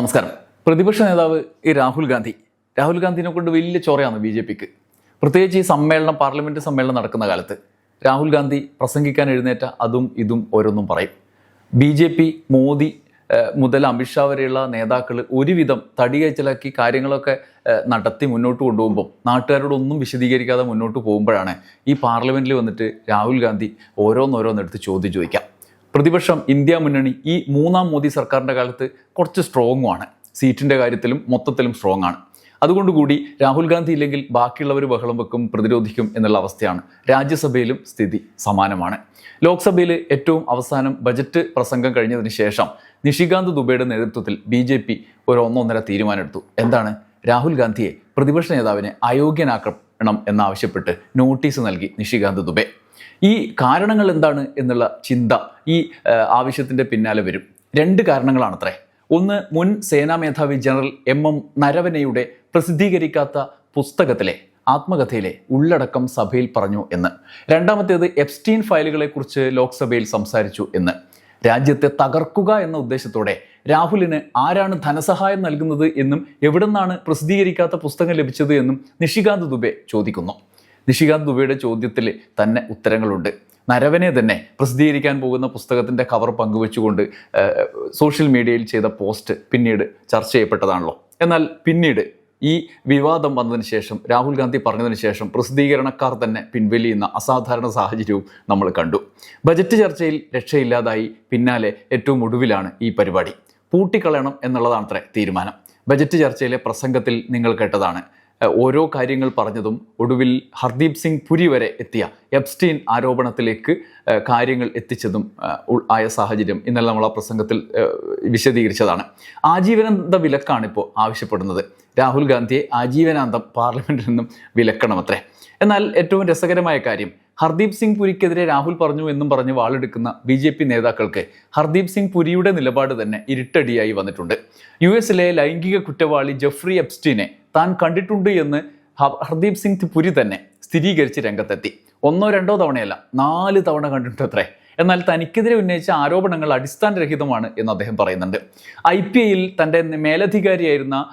നമസ്കാരം. പ്രതിപക്ഷ നേതാവ് ഈ രാഹുൽ ഗാന്ധി. രാഹുൽ ഗാന്ധിനെ കൊണ്ട് വലിയ ചൊറയാണ് ബി ജെ പിക്ക്. പ്രത്യേകിച്ച് ഈ സമ്മേളനം പാർലമെന്റ് സമ്മേളനം നടക്കുന്ന കാലത്ത് രാഹുൽ ഗാന്ധി പ്രസംഗിക്കാൻ എഴുന്നേറ്റ അതും ഇതും ഓരോന്നും പറയും. ബി ജെ പി മോദി മുതൽ അമിത്ഷാ വരെയുള്ള നേതാക്കൾ ഒരുവിധം തടികയച്ചിലാക്കി കാര്യങ്ങളൊക്കെ നടത്തി മുന്നോട്ട് കൊണ്ടുപോകുമ്പോൾ നാട്ടുകാരോടൊന്നും വിശദീകരിക്കാതെ മുന്നോട്ട് പോകുമ്പോഴാണ് ഈ പാർലമെന്റിൽ വന്നിട്ട് രാഹുൽ ഗാന്ധി ഓരോന്നോരോന്നെടുത്ത് ചോദ്യം ചോദിക്കാം. പ്രതിപക്ഷം ഇന്ത്യ മുന്നണി ഈ മൂന്നാം മോദി സർക്കാരിന്റെ കാലത്ത് കുറച്ച് സ്ട്രോങ് ആണ്. സീറ്റിന്റെ കാര്യത്തിലും മൊത്തത്തിലും സ്ട്രോങ് ആണ്. അതുകൊണ്ട് കൂടി രാഹുൽ ഗാന്ധി ഇല്ലെങ്കിൽ ബാക്കിയുള്ളവർ ബഹളം വെക്കും പ്രതിരോധിക്കും എന്നുള്ള അവസ്ഥയാണ്. രാജ്യസഭയിലും സ്ഥിതി സമാനമാണ്. ലോക്സഭയിൽ ഏറ്റവും അവസാനം ബജറ്റ് പ്രസംഗം കഴിഞ്ഞതിന് ശേഷം നിഷികാന്ത് ദുബെയുടെ നേതൃത്വത്തിൽ ബി ജെ പി ഒരു ഒന്നൊന്നര തീരുമാനമെടുത്തു. എന്താണ്? രാഹുൽ ഗാന്ധിയെ പ്രതിപക്ഷ നേതാവിനെ അയോഗ്യനാക്കണം എന്നാവശ്യപ്പെട്ട് നോട്ടീസ് നൽകി നിഷികാന്ത് ദുബെ. ഈ കാരണങ്ങൾ എന്താണ് എന്നുള്ള ചിന്ത ഈ ആവശ്യത്തിന്റെ പിന്നാലെ വരും. രണ്ട് കാരണങ്ങളാണത്രേ. ഒന്ന് മുൻ സേനാ മേധാവി ജനറൽ എം എം നരവനയുടെ പ്രസിദ്ധീകരിക്കാത്ത പുസ്തകത്തിലെ ആത്മകഥയിലെ ഉള്ളടക്കം സഭയിൽ പറഞ്ഞു എന്ന്. രണ്ടാമത്തേത് എപ്സ്റ്റീൻ ഫയലുകളെക്കുറിച്ച് ലോക്സഭയിൽ സംസാരിച്ചു എന്ന്. രാജ്യത്തെ തകർക്കുക എന്ന ഉദ്ദേശത്തോടെ രാഹുലിന് ആരാണ് ധനസഹായം നൽകുന്നത് എന്നും എവിടുന്നാണ് പ്രസിദ്ധീകരിക്കാത്ത പുസ്തകം ലഭിച്ചത് എന്നും നിഷികാന്ത് ദുബെ ചോദിക്കുന്നു. നിഷികാന്ത് ദുബെയുടെ ചോദ്യത്തിൽ തന്നെ ഉത്തരങ്ങളുണ്ട്. നരവനെ തന്നെ പ്രസിദ്ധീകരിക്കാൻ പോകുന്ന പുസ്തകത്തിന്റെ കവർ പങ്കുവെച്ചുകൊണ്ട് സോഷ്യൽ മീഡിയയിൽ ചെയ്ത പോസ്റ്റ് പിന്നീട് ചർച്ച ചെയ്യപ്പെട്ടതാണല്ലോ. എന്നാൽ പിന്നീട് ഈ വിവാദം വന്നതിന് ശേഷം രാഹുൽ ഗാന്ധി പറഞ്ഞതിന് ശേഷം പ്രസിദ്ധീകരണക്കാർ തന്നെ പിൻവലിയുന്ന അസാധാരണ സാഹചര്യവും നമ്മൾ കണ്ടു. ബജറ്റ് ചർച്ചയിൽ രക്ഷയില്ലാതായി പിന്നാലെ ഏറ്റവും ഒടുവിലാണ് ഈ പരിപാടി. പൂട്ടിക്കളയണം എന്നുള്ളതാണത്രേ തീരുമാനം. ബജറ്റ് ചർച്ചയിലെ പ്രസംഗത്തിൽ നിങ്ങൾ കേട്ടതാണ്. ഓരോ കാര്യങ്ങൾ പറഞ്ഞതും ഒടുവിൽ ഹർദീപ് സിംഗ് പുരി വരെ എത്തിയ എബ്സ്റ്റീൻ ആരോപണത്തിലേക്ക് കാര്യങ്ങൾ എത്തിച്ചതും ആയ സാഹചര്യം ഇന്നലെ നമ്മൾ ആ പ്രസംഗത്തിൽ വിശദീകരിച്ചതാണ്. ആജീവനാന്ത വിലക്കാണ് ഇപ്പോൾ ആവശ്യപ്പെടുന്നത്. രാഹുൽ ഗാന്ധിയെ ആജീവനാന്തം പാർലമെന്റിൽ നിന്നും വിലക്കണമത്രേ. എന്നാൽ ഏറ്റവും രസകരമായ കാര്യം ഹർദീപ് സിംഗ് പുരിക്കെതിരെ രാഹുൽ പറഞ്ഞു എന്നും പറഞ്ഞ് വാളെടുക്കുന്ന ബി ജെ പി നേതാക്കൾക്ക് ഹർദീപ് സിംഗ് പുരിയുടെ നിലപാട് തന്നെ ഇരുട്ടടിയായി വന്നിട്ടുണ്ട്. യു എസിലെ ലൈംഗിക കുറ്റവാളി ജെഫ്രി എപ്സ്റ്റീനെ താൻ കണ്ടിട്ടുണ്ട് എന്ന് ഹർദീപ് സിംഗ് പുരി തന്നെ സ്ഥിരീകരിച്ച് രംഗത്തെത്തി. ഒന്നോ രണ്ടോ തവണയല്ല നാല് തവണ കണ്ടിട്ടുണ്ട് അത്രേ എന്നാൽ തനിക്കെതിരെ ഉന്നയിച്ച ആരോപണങ്ങൾ അടിസ്ഥാനരഹിതമാണ് എന്ന് അദ്ദേഹം പറയുന്നുണ്ട്. ഐ പി എയിൽ തന്റെ മേലധികാരിയായിരുന്ന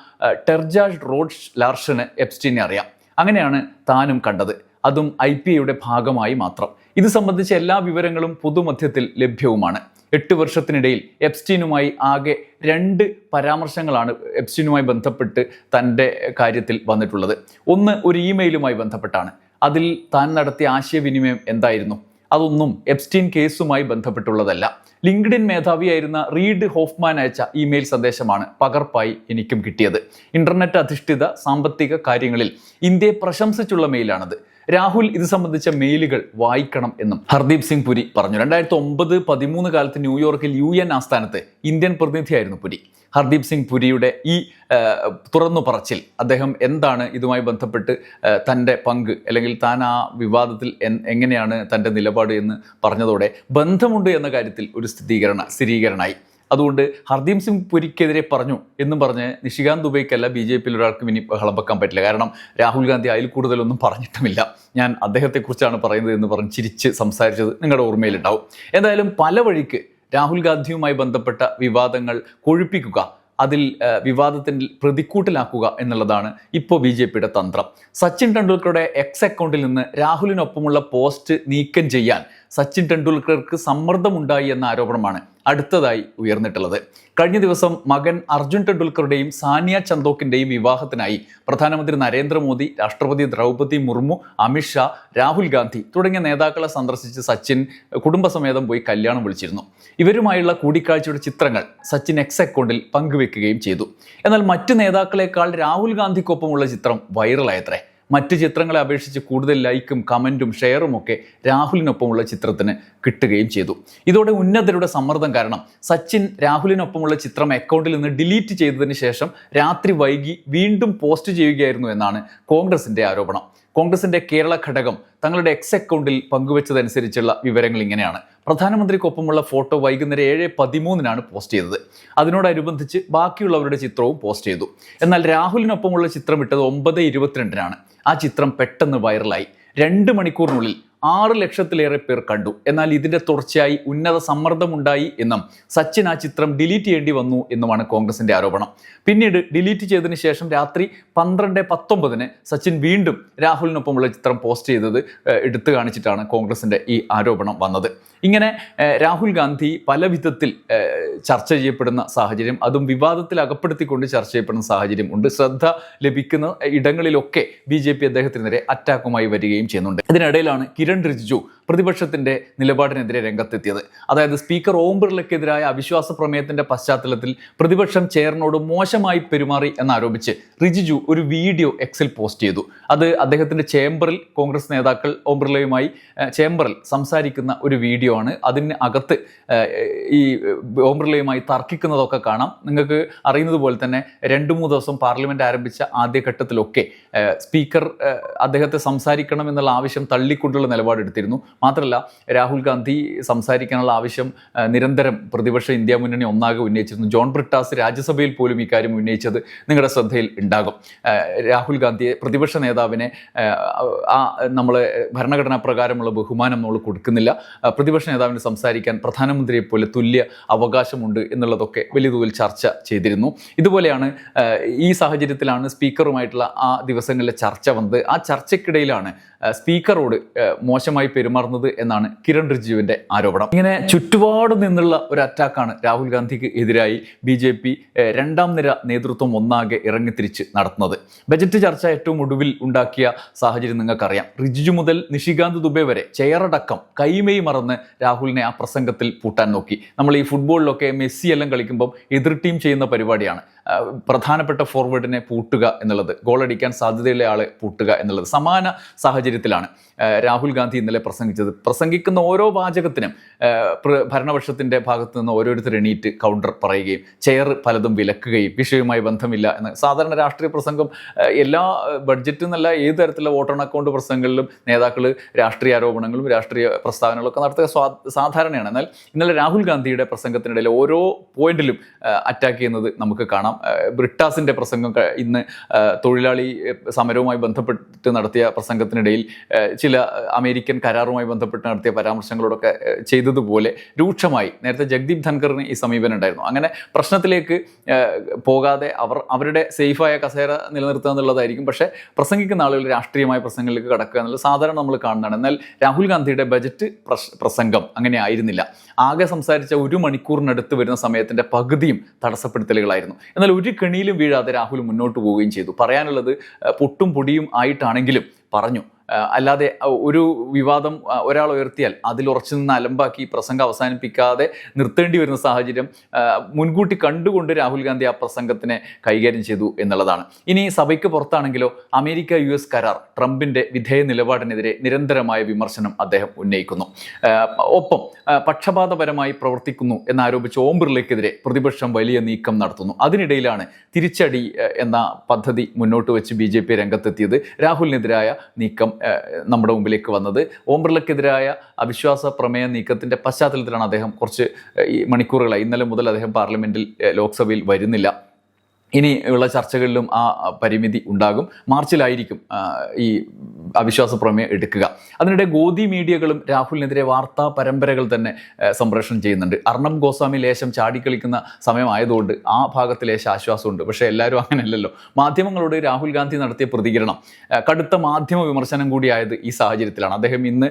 ടെർജാഷ് റോഡ് ലാർഷന് എപ്സ്റ്റീനെ അറിയാം. അങ്ങനെയാണ് താനും കണ്ടത്. അതും ഐ പി ഐയുടെ ഭാഗമായി മാത്രം. ഇത് സംബന്ധിച്ച എല്ലാ വിവരങ്ങളും പൊതുമധ്യത്തിൽ ലഭ്യവുമാണ്. എട്ട് വർഷത്തിനിടയിൽ എപ്സ്റ്റീനുമായി ആകെ രണ്ട് പരാമർശങ്ങളാണ് എപ്സ്റ്റീനുമായി ബന്ധപ്പെട്ട് തന്റെ കാര്യത്തിൽ വന്നിട്ടുള്ളത്. ഒന്ന് ഒരു ഇമെയിലുമായി ബന്ധപ്പെട്ടാണ്. അതിൽ താൻ നടത്തിയ ആശയവിനിമയം എന്തായിരുന്നു? അതൊന്നും എപ്സ്റ്റീൻ കേസുമായി ബന്ധപ്പെട്ടുള്ളതല്ല. ലിങ്ക്ഡിൻ മേധാവിയായിരുന്ന റീഡ് ഹോഫ്മാൻ അയച്ച ഇമെയിൽ സന്ദേശമാണ് പകർപ്പായി എനിക്കും കിട്ടിയത്. ഇന്റർനെറ്റ് അധിഷ്ഠിത സാമ്പത്തിക കാര്യങ്ങളിൽ ഇന്ത്യയെ പ്രശംസിച്ചുള്ള മെയിലാണത്. രാഹുൽ ഇത് സംബന്ധിച്ച മെയിലുകൾ വായിക്കണം എന്നും. ഹർദീപ് സിംഗ് പുരി പറഞ്ഞു. രണ്ടായിരത്തി ഒമ്പത് പതിമൂന്ന് കാലത്ത് ന്യൂയോർക്കിൽ യു എൻ ആസ്ഥാനത്ത് ഇന്ത്യൻ പ്രതിനിധിയായിരുന്നു പുരി. ഹർദീപ് സിംഗ് പുരിയുടെ ഈ തുറന്നു പറച്ചിൽ അദ്ദേഹം എന്താണ് ഇതുമായി ബന്ധപ്പെട്ട് തന്റെ പങ്ക് അല്ലെങ്കിൽ താൻ ആ വിവാദത്തിൽ എങ്ങനെയാണ് തന്റെ നിലപാട് എന്ന് പറഞ്ഞതോടെ ബന്ധമുണ്ട് എന്ന കാര്യത്തിൽ ഒരു സ്ഥിരീകരണ സ്ഥിരീകരണമായി അതുകൊണ്ട് ഹർദീപ് സിംഗ് പുരിക്കെതിരെ പറഞ്ഞു എന്നും പറഞ്ഞ് നിഷികാന്ത് ദുബൈക്കല്ല ബി ജെ പിയിൽ ഒരാൾക്കും ഇനി ബഹളം വെക്കാൻ പറ്റില്ല. കാരണം രാഹുൽ ഗാന്ധി അതിൽ കൂടുതലൊന്നും പറഞ്ഞിട്ടുമില്ല. ഞാൻ അദ്ദേഹത്തെക്കുറിച്ചാണ് പറയുന്നത് എന്ന് പറഞ്ഞ് ചിരിച്ച് സംസാരിച്ചത് നിങ്ങളുടെ ഓർമ്മയിലുണ്ടാവും. എന്തായാലും പല വഴിക്ക് രാഹുൽ ഗാന്ധിയുമായി ബന്ധപ്പെട്ട വിവാദങ്ങൾ കൊഴുപ്പിക്കുക അതിൽ വിവാദത്തിന്റെ പ്രതിക്കൂട്ടിലാക്കുക എന്നുള്ളതാണ് ഇപ്പോൾ ബി ജെ പിയുടെ തന്ത്രം. സച്ചിൻ ടെണ്ടുൽക്കറുടെ എക്സ് അക്കൗണ്ടിൽ നിന്ന് രാഹുലിനൊപ്പമുള്ള പോസ്റ്റ് നീക്കം ചെയ്യാൻ സച്ചിൻ ടെണ്ടുൽക്കർക്ക് സമ്മർദ്ദമുണ്ടായി എന്ന ആരോപണമാണ് അടുത്തതായി ഉയർന്നിട്ടുള്ളത്. കഴിഞ്ഞ ദിവസം മകൻ അർജുൻ ടെണ്ടുൽക്കറുടെയും സാനിയ ചന്തോക്കിന്റെയും വിവാഹത്തിനായി പ്രധാനമന്ത്രി നരേന്ദ്രമോദി രാഷ്ട്രപതി ദ്രൗപദി മുർമു അമിത്ഷാ രാഹുൽ ഗാന്ധി തുടങ്ങിയ നേതാക്കളെ സന്ദർശിച്ച് സച്ചിൻ കുടുംബസമേതം പോയി കല്യാണം വിളിച്ചിരുന്നു. ഇവരുമായുള്ള കൂടിക്കാഴ്ചയുടെ ചിത്രങ്ങൾ സച്ചിൻ എക്സ് അക്കൗണ്ടിൽ പങ്കുവെക്കുകയും ചെയ്തു. എന്നാൽ മറ്റ് നേതാക്കളെക്കാൾ രാഹുൽ ഗാന്ധിക്കൊപ്പമുള്ള ചിത്രം വൈറലായത്രേ മറ്റ് ചിത്രങ്ങളെ അപേക്ഷിച്ച് കൂടുതൽ ലൈക്കും കമന്റും ഷെയറും ഒക്കെ രാഹുലിനൊപ്പമുള്ള ചിത്രത്തിന് കിട്ടുകയും ചെയ്തു. ഇതോടെ ഉന്നതരുടെ സമ്മർദ്ദം കാരണം സച്ചിൻ രാഹുലിനൊപ്പമുള്ള ചിത്രം അക്കൗണ്ടിൽ നിന്ന് ഡിലീറ്റ് ചെയ്തതിന് ശേഷം രാത്രി വൈകി വീണ്ടും പോസ്റ്റ് ചെയ്യുകയായിരുന്നു എന്നാണ് കോൺഗ്രസിന്റെ ആരോപണം. കോൺഗ്രസിന്റെ കേരള ഘടകം തങ്ങളുടെ എക്സ് അക്കൗണ്ടിൽ പങ്കുവച്ചതനുസരിച്ചുള്ള വിവരങ്ങൾ ഇങ്ങനെയാണ്. പ്രധാനമന്ത്രിക്കൊപ്പമുള്ള ഫോട്ടോ വൈകുന്നേരം ഏഴ് പതിമൂന്നിനാണ് പോസ്റ്റ് ചെയ്തത്. അതിനോടനുബന്ധിച്ച് ബാക്കിയുള്ളവരുടെ ചിത്രവും പോസ്റ്റ് ചെയ്തു. എന്നാൽ രാഹുലിനൊപ്പമുള്ള ചിത്രം ഇട്ടത് ഒമ്പത് ഇരുപത്തിരണ്ടിനാണ്. ആ ചിത്രം പെട്ടെന്ന് വൈറലായി. രണ്ട് മണിക്കൂറിനുള്ളിൽ ആറ് ലക്ഷത്തിലേറെ പേർ കണ്ടു. എന്നാൽ ഇതിന്റെ തുടർച്ചയായി ഉന്നത സമ്മർദ്ദമുണ്ടായി എന്നും സച്ചിൻ ആ ചിത്രം ഡിലീറ്റ് ചെയ്യേണ്ടി വന്നു എന്നുമാണ് കോൺഗ്രസിന്റെ ആരോപണം. പിന്നീട് ഡിലീറ്റ് ചെയ്തതിന് ശേഷം രാത്രി പന്ത്രണ്ട് പത്തൊമ്പതിന് സച്ചിൻ വീണ്ടും രാഹുലിനൊപ്പമുള്ള ചിത്രം പോസ്റ്റ് ചെയ്തത് എടുത്തു കാണിച്ചിട്ടാണ് കോൺഗ്രസിന്റെ ഈ ആരോപണം വന്നത്. ഇങ്ങനെ രാഹുൽ ഗാന്ധി പല വിധത്തിൽ ചർച്ച ചെയ്യപ്പെടുന്ന സാഹചര്യം അതും വിവാദത്തിൽ അകപ്പെടുത്തിക്കൊണ്ട് ചർച്ച ചെയ്യപ്പെടുന്ന സാഹചര്യം ഉണ്ട്. ശ്രദ്ധ ലഭിക്കുന്ന ഇടങ്ങളിലൊക്കെ ബി ജെ പി അദ്ദേഹത്തിനെതിരെ അറ്റാക്കുമായി വരികയും ചെയ്യുന്നുണ്ട്. ഇതിനിടയിലാണ് കിരൺ റിജിജു പ്രതിപക്ഷത്തിന്റെ നിലപാടിനെതിരെ രംഗത്തെത്തിയത്. അതായത് സ്പീക്കർ ഓം ബിർളയ്ക്കെതിരായ അവിശ്വാസ പ്രമേയത്തിന്റെ പശ്ചാത്തലത്തിൽ പ്രതിപക്ഷം ചെയറിനോട് മോശമായി പെരുമാറി എന്നാരോപിച്ച് റിജിജു ഒരു വീഡിയോ എക്സിൽ പോസ്റ്റ് ചെയ്തു. അത് അദ്ദേഹത്തിന്റെ ചേംബറിൽ കോൺഗ്രസ് നേതാക്കൾ ഓം ബിർളയുമായി ചേംബറിൽ സംസാരിക്കുന്ന ഒരു വീഡിയോ ആണ്. അതിന് അകത്ത് ഈ ഓം ബിർളയുമായി തർക്കിക്കുന്നതൊക്കെ കാണാം. നിങ്ങൾക്ക് അറിയുന്നത് പോലെ തന്നെ രണ്ട് മൂന്ന് ദിവസം പാർലമെന്റ് ആരംഭിച്ച ആദ്യഘട്ടത്തിലൊക്കെ സ്പീക്കർ അദ്ദേഹത്തെ സംസാരിക്കണം എന്നുള്ള ആവശ്യം തള്ളിക്കൊണ്ടുള്ള നിലപാടെടുത്തിരുന്നു. മാത്രമല്ല രാഹുൽ ഗാന്ധി സംസാരിക്കാനുള്ള ആവശ്യം നിരന്തരം പ്രതിപക്ഷ ഇന്ത്യ മുന്നണി ഒന്നാകെ ഉന്നയിച്ചിരുന്നു. ജോൺ ബ്രിട്ടാസ് രാജ്യസഭയിൽ പോലും ഇക്കാര്യം ഉന്നയിച്ചത് നിങ്ങളുടെ ശ്രദ്ധയിൽ ഉണ്ടാകും. രാഹുൽ ഗാന്ധിയെ പ്രതിപക്ഷ നേതാവിനെ ആ നമ്മൾ ഭരണഘടനാ പ്രകാരമുള്ള ബഹുമാനം നമ്മൾ കൊടുക്കുന്നില്ല. പ്രതിപക്ഷ നേതാവിന് സംസാരിക്കാൻ പ്രധാനമന്ത്രിയെ പോലെ തുല്യ അവകാശമുണ്ട് എന്നുള്ളതൊക്കെ വലിയ തോതിൽ ചർച്ച ചെയ്തിരുന്നു. ഇതുപോലെയാണ് ഈ സാഹചര്യത്തിലാണ് സ്പീക്കറുമായിട്ടുള്ള ആ ദിവസങ്ങളിലെ ചർച്ച വന്നത്. ആ ചർച്ചയ്ക്കിടയിലാണ് സ്പീക്കറോട് മോശമായി പെരുമാറുന്നത് എന്നാണ് കിരൺ റിജിജുവിന്റെ ആരോപണം. ഇങ്ങനെ ചുറ്റുപാട് നിന്നുള്ള ഒരു അറ്റാക്കാണ് രാഹുൽ ഗാന്ധിക്ക് എതിരായി ബി ജെ പി രണ്ടാം നിര നേതൃത്വം ഒന്നാകെ ഇറങ്ങിത്തിരിച്ച് നടത്തുന്നത്. ബജറ്റ് ചർച്ച ഏറ്റവും ഒടുവിൽ ഉണ്ടാക്കിയ സാഹചര്യം നിങ്ങൾക്കറിയാം. റിജിജു മുതൽ നിഷികാന്ത് ദുബെ വരെ ചെയറടക്കം കൈമേയി മറന്ന് രാഹുലിനെ ആ പ്രസംഗത്തിൽ പൂട്ടാൻ നോക്കി. നമ്മൾ ഈ ഫുട്ബോളിലൊക്കെ മെസ്സി എല്ലാം കളിക്കുമ്പോൾ എതിർ ടീം ചെയ്യുന്ന പരിപാടിയാണ്. പ്രധാനപ്പെട്ട ഫോർവേഡിനെ പൂട്ടുക എന്നുള്ളത് ഗോളടിക്കാൻ സാധ്യതയുള്ള ആളെ പൂട്ടുക എന്നുള്ളത് സമാന സാഹചര്യത്തിലാണ്. രാഹുൽ ഗാന്ധി ഇന്നലെ പ്രസംഗിച്ചത്. പ്രസംഗിക്കുന്ന ഓരോ വാചകത്തിനും ഭരണപക്ഷത്തിന്റെ ഭാഗത്ത് നിന്ന് ഓരോരുത്തർ എണീറ്റ് കൗണ്ടർ പറയുകയും ചെയർ പലതും വിലക്കുകയും വിഷയവുമായി ബന്ധമില്ല എന്ന്. സാധാരണ രാഷ്ട്രീയ പ്രസംഗം എല്ലാ ബഡ്ജറ്റ് എന്നല്ല ഏത് തരത്തിലുള്ള വോട്ടർ അക്കൗണ്ട് പ്രസംഗങ്ങളിലും നേതാക്കൾ രാഷ്ട്രീയ ആരോപണങ്ങളും രാഷ്ട്രീയ പ്രസ്താവനകളൊക്കെ നടത്തുക സാധാരണയാണ്. എന്നാൽ ഇന്നലെ രാഹുൽ ഗാന്ധിയുടെ പ്രസംഗത്തിനിടയിൽ ഓരോ പോയിന്റിലും അറ്റാക്ക് ചെയ്യുന്നത് നമുക്ക് കാണാം. ബ്രിട്ടാസിന്റെ പ്രസംഗം ഇന്ന് തൊഴിലാളി സമരവുമായി ബന്ധപ്പെട്ട് നടത്തിയ പ്രസംഗത്തിനിടയിൽ ചില അമേരിക്കൻ കരാറുമായി ബന്ധപ്പെട്ട് നടത്തിയ പരാമർശങ്ങളോടൊക്കെ ചെയ്തതുപോലെ രൂക്ഷമായി നേരത്തെ ജഗ്ദീപ് ധൻഖറിന് ഈ സമീപനം ഉണ്ടായിരുന്നു. അങ്ങനെ പ്രശ്നത്തിലേക്ക് പോകാതെ അവർ അവരുടെ സേഫായ കസേര നിലനിർത്തുക എന്നുള്ളതായിരിക്കും. പക്ഷേ പ്രസംഗിക്കുന്ന ആളുകൾ രാഷ്ട്രീയമായ പ്രസംഗങ്ങളിലേക്ക് കടക്കുക എന്നുള്ളത് സാധാരണ നമ്മൾ കാണുന്നതാണ്. എന്നാൽ രാഹുൽ ഗാന്ധിയുടെ ബജറ്റ് പ്രസംഗം അങ്ങനെ ആയിരുന്നില്ല. ആകെ സംസാരിച്ച ഒരു മണിക്കൂറിനടുത്ത് വരുന്ന സമയത്തിന്റെ പകുതിയും തടസ്സപ്പെടുത്തലുകളായിരുന്നു. എന്നാൽ ഒരു കെണിയിലും വീഴാതെ രാഹുൽ മുന്നോട്ട് പോവുകയും ചെയ്തു. പറയാനുള്ളത് പൊട്ടും പൊടിയും ആയിട്ടാണെങ്കിലും പറഞ്ഞു. അല്ലാതെ ഒരു വിവാദം ഒരാൾ ഉയർത്തിയാൽ അതിൽ ഉറച്ചു നിന്ന് അലമ്പാക്കി പ്രസംഗം അവസാനിപ്പിക്കാതെ നിർത്തേണ്ടി വരുന്ന സാഹചര്യം മുൻകൂട്ടി കണ്ടുകൊണ്ട് രാഹുൽ ഗാന്ധി ആ പ്രസംഗത്തിനെ കൈകാര്യം ചെയ്തു എന്നുള്ളതാണ്. ഇനി സഭയ്ക്ക് പുറത്താണെങ്കിലോ അമേരിക്ക യു എസ് കരാർ ട്രംപിന്റെ വിധേയ നിലപാടിനെതിരെ നിരന്തരമായ വിമർശനം അദ്ദേഹം ഉന്നയിക്കുന്നു. ഒപ്പം പക്ഷപാതപരമായി പ്രവർത്തിക്കുന്നു എന്നാരോപിച്ച് ഓം ബിർളയ്ക്കെതിരെ പ്രതിപക്ഷം വലിയ നീക്കം നടത്തുന്നു. അതിനിടയിലാണ് തിരിച്ചടി എന്ന പദ്ധതി മുന്നോട്ട് വെച്ച് ബി രംഗത്തെത്തിയത് രാഹുലിനെതിരായ നീക്കം നമ്മുടെ മുമ്പിലേക്ക് വന്നത്. ഓം ബിർളക്കെതിരായ അവിശ്വാസ പ്രമേയ നീക്കത്തിന്റെ പശ്ചാത്തലത്തിലാണ് അദ്ദേഹം കുറച്ച് മണിക്കൂറുകളായി. ഇന്നലെ മുതൽ അദ്ദേഹം പാർലമെന്റിൽ ലോക്സഭയിൽ വരുന്നില്ല. ഇനി ഉള്ള ചർച്ചകളിലും ആ പരിമിതി ഉണ്ടാകും. മാർച്ചിലായിരിക്കും ഈ അവിശ്വാസ പ്രമേയം എടുക്കുക. അതിനിടെ ഗോദി മീഡിയകളും രാഹുലിനെതിരെ വാർത്താ പരമ്പരകൾ തന്നെ സംപ്രേഷണം ചെയ്യുന്നുണ്ട്. അർണബ് ഗോസ്വാമി ലേശം ചാടിക്കളിക്കുന്ന സമയമായതുകൊണ്ട് ആ ഭാഗത്ത് ലേശം ആശ്വാസമുണ്ട്. പക്ഷേ എല്ലാവരും അങ്ങനെയല്ലല്ലോ. മാധ്യമങ്ങളോട് രാഹുൽ ഗാന്ധി നടത്തിയ പ്രതികരണം കടുത്ത മാധ്യമ വിമർശനം കൂടിയായത് ഈ സാഹചര്യത്തിലാണ്. അദ്ദേഹം ഇന്ന്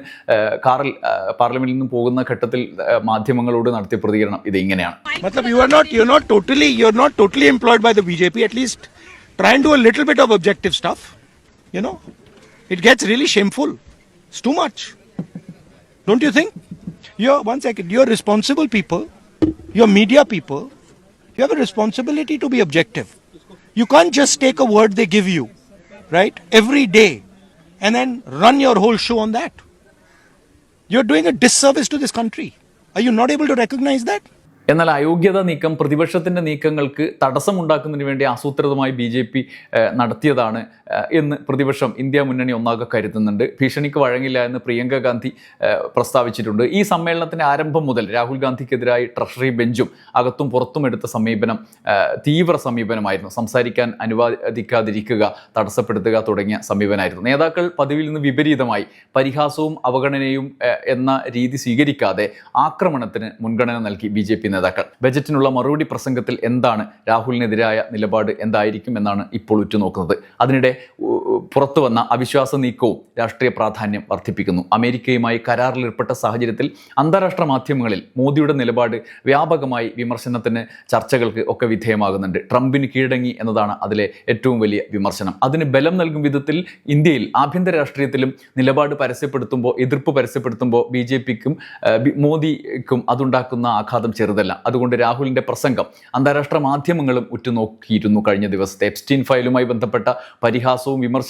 കാറിൽ പാർലമെന്റിൽ നിന്ന് പോകുന്ന ഘട്ടത്തിൽ മാധ്യമങ്ങളോട് നടത്തിയ പ്രതികരണം ഇത് ഇങ്ങനെയാണ് BJP. At least try and do a little bit of objective stuff. You know, it gets really shameful. It's too much. Don't you think? You're one second. You're responsible people. You're media people. You have a responsibility to be objective. You can't just take a word they give you, right? Every day, and then run your whole show on that. You're doing a disservice to this country. Are you not able to recognize that? എന്നാൽ അയോഗ്യത നീക്കം പ്രതിപക്ഷത്തിന്റെ നീക്കങ്ങൾക്ക് തടസ്സമുണ്ടാക്കുന്നതിന് വേണ്ടി ആസൂത്രിതമായി B J P നടത്തിയതാണ് എന്ന് പ്രതിപക്ഷം India മുന്നണി ഒന്നാകെ കരുതുന്നുണ്ട്. ഭീഷണിക്ക് വഴങ്ങില്ല എന്ന് പ്രിയങ്ക ഗാന്ധി പ്രസ്താവിച്ചിട്ടുണ്ട്. ഈ സമ്മേളനത്തിന്റെ ആരംഭം മുതൽ രാഹുൽ ഗാന്ധിക്കെതിരായി ട്രഷറി ബെഞ്ചും അകത്തും പുറത്തും എടുത്ത സമീപനം തീവ്ര സമീപനമായിരുന്നു. സംസാരിക്കാൻ അനുവാദിക്കാതിരിക്കുക തടസ്സപ്പെടുത്തുക തുടങ്ങിയ സമീപനമായിരുന്നു. നേതാക്കൾ പതിവിൽ നിന്ന് വിപരീതമായി പരിഹാസവും അവഗണനയും എന്ന രീതി സ്വീകരിക്കാതെ ആക്രമണത്തിന് മുൻഗണന നൽകി ബി ജെ പി നേതാക്കൾ. ബജറ്റിനുള്ള മറുപടി പ്രസംഗത്തിൽ എന്താണ് രാഹുലിനെതിരായ നിലപാട് എന്തായിരിക്കും എന്നാണ് ഇപ്പോൾ ഉറ്റുനോക്കുന്നത്. അതിനിടെ പുറത്തു വന്ന അവിശ്വാസ നീക്കവും രാഷ്ട്രീയ പ്രാധാന്യം വർദ്ധിപ്പിക്കുന്നു. അമേരിക്കയുമായി കരാറിലേർപ്പെട്ട സാഹചര്യത്തിൽ അന്താരാഷ്ട്ര മാധ്യമങ്ങളിൽ മോദിയുടെ നിലപാട് വ്യാപകമായി വിമർശനത്തിന് ചർച്ചകൾക്ക് ഒക്കെ വിധേയമാകുന്നുണ്ട്. ട്രംപിന് കീഴടങ്ങി എന്നതാണ് അതിലെ ഏറ്റവും വലിയ വിമർശനം. അതിന് ബലം നൽകും വിധത്തിൽ ഇന്ത്യയിൽ ആഭ്യന്തര രാഷ്ട്രീയത്തിലും നിലപാട് പരസ്യപ്പെടുത്തുമ്പോൾ എതിർപ്പ് പരസ്യപ്പെടുത്തുമ്പോൾ ബി ജെ പിക്കും മോദിക്കും അതുണ്ടാക്കുന്ന ആഘാതം ചെറുതല്ല. അതുകൊണ്ട് രാഹുലിന്റെ പ്രസംഗം അന്താരാഷ്ട്ര മാധ്യമങ്ങളും ഉറ്റുനോക്കിയിരുന്നു കഴിഞ്ഞ ദിവസത്തെ എപ്സ്റ്റീൻ ഫയലുമായി ബന്ധപ്പെട്ട പരിഹാസവും വിമർശനവും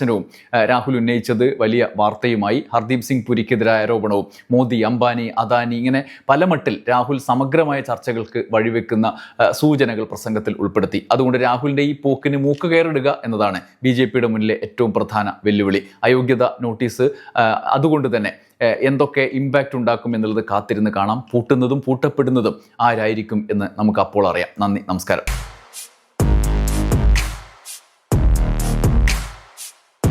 ആ, രാഹുൽ ഉന്നയിച്ചത് വലിയ വാർത്തയുമായി. ഹർദീപ് സിംഗ് പുരിക്കെതിരായ ആരോപണവും മോദി അംബാനി അദാനി ഇങ്ങനെ പല മട്ടിൽ രാഹുൽ സമഗ്രമായ ചർച്ചകൾക്ക് വഴിവെക്കുന്ന സൂചനകൾ പ്രസംഗത്തിൽ ഉൾപ്പെടുത്തി. അതുകൊണ്ട് രാഹുലിന്റെ ഈ പോക്കിന് മൂക്കുകയറിടുക എന്നതാണ് ബി ജെ പിയുടെ മുന്നിലെ ഏറ്റവും പ്രധാന വെല്ലുവിളി. അയോഗ്യത നോട്ടീസ് അതുകൊണ്ട് തന്നെ എന്തൊക്കെ ഇമ്പാക്റ്റ് ഉണ്ടാക്കും എന്നുള്ളത് കാത്തിരുന്ന് കാണാം. പൂട്ടുന്നതും പൂട്ടപ്പെടുന്നതും ആരായിരിക്കും എന്ന് നമുക്ക് അപ്പോൾ അറിയാം. നന്ദി നമസ്കാരം.